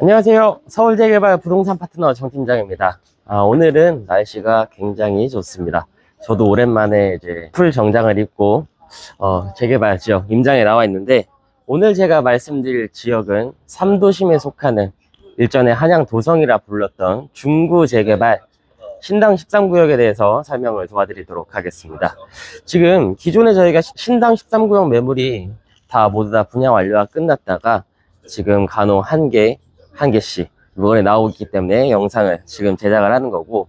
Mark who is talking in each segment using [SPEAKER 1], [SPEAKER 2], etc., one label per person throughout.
[SPEAKER 1] 안녕하세요. 서울재개발 부동산 파트너 정 팀장입니다. 아, 오늘은 날씨가 굉장히 좋습니다. 저도 오랜만에 이제 풀 정장을 입고 어, 재개발 지역 임장에 나와 있는데 오늘 제가 말씀드릴 지역은 삼도심에 속하는 일전에 한양 도성이라 불렀던 중구 재개발 신당 13구역에 대해서 설명을 도와드리도록 하겠습니다. 지금 기존에 저희가 시- 신당 13구역 매물이 다 모두 다 분양 완료가 끝났다가 지금 간혹 한 개, 한 개씩 이번에 나오고 있기 때문에 영상을 지금 제작을 하는 거고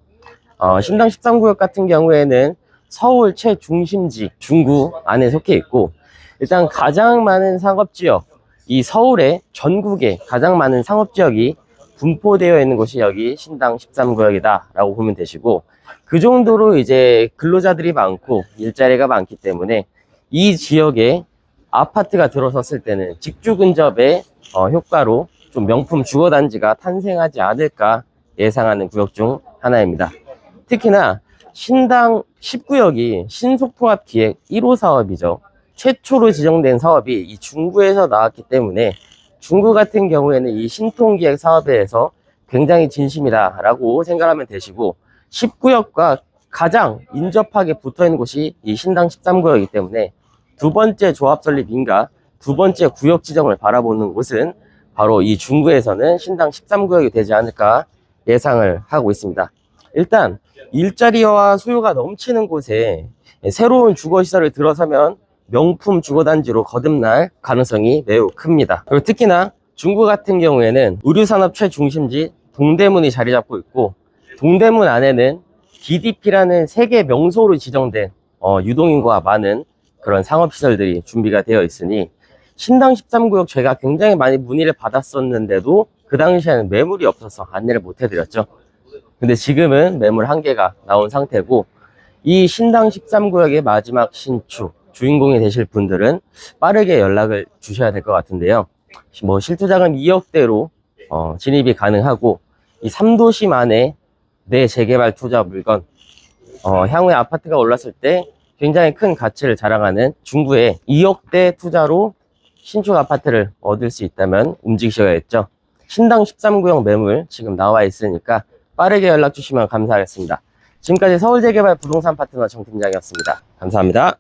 [SPEAKER 1] 어, 신당 13구역 같은 경우에는 서울 최중심지 중구 안에 속해 있고 일단 가장 많은 상업지역 이 서울의 전국에 가장 많은 상업지역이 분포되어 있는 곳이 여기 신당 13구역이다 라고 보면 되시고 그 정도로 이제 근로자들이 많고 일자리가 많기 때문에 이 지역에 아파트가 들어섰을 때는 직주 근접의 어, 효과로 좀 명품 주거 단지가 탄생하지 않을까 예상하는 구역 중 하나입니다. 특히나 신당 10구역이 신속통합 기획 1호 사업이죠. 최초로 지정된 사업이 이 중구에서 나왔기 때문에 중구 같은 경우에는 이 신통기획 사업에 대해서 굉장히 진심이다 라고 생각하면 되시고 10구역과 가장 인접하게 붙어 있는 곳이 이 신당 13구역이기 때문에 두 번째 조합 설립인가 두 번째 구역 지정을 바라보는 곳은 바로 이 중구에서는 신당 13구역이 되지 않을까 예상을 하고 있습니다. 일단 일자리와 수요가 넘치는 곳에 새로운 주거시설을 들어서면 명품 주거단지로 거듭날 가능성이 매우 큽니다. 그리고 특히나 중구 같은 경우에는 의류산업 최중심지 동대문이 자리 잡고 있고 동대문 안에는 DDP라는 세계 명소로 지정된 어, 유동인구가 많은 그런 상업시설들이 준비가 되어 있으니 신당 13구역 제가 굉장히 많이 문의를 받았었는데도 그 당시에는 매물이 없어서 안내를 못 해드렸죠. 근데 지금은 매물 한 개가 나온 상태고 이 신당 13구역의 마지막 신축 주인공이 되실 분들은 빠르게 연락을 주셔야 될 것 같은데요. 뭐 실투자금 2억대로 어, 진입이 가능하고 이 3도심 안에 내 재개발 투자 물건 어, 향후에 아파트가 올랐을 때 굉장히 큰 가치를 자랑하는 중구에 2억대 투자로 신축 아파트를 얻을 수 있다면 움직이셔야겠죠. 신당 13구역 매물 지금 나와 있으니까 빠르게 연락 주시면 감사하겠습니다. 지금까지 서울재개발 부동산 파트너 정 팀장이었습니다. 감사합니다.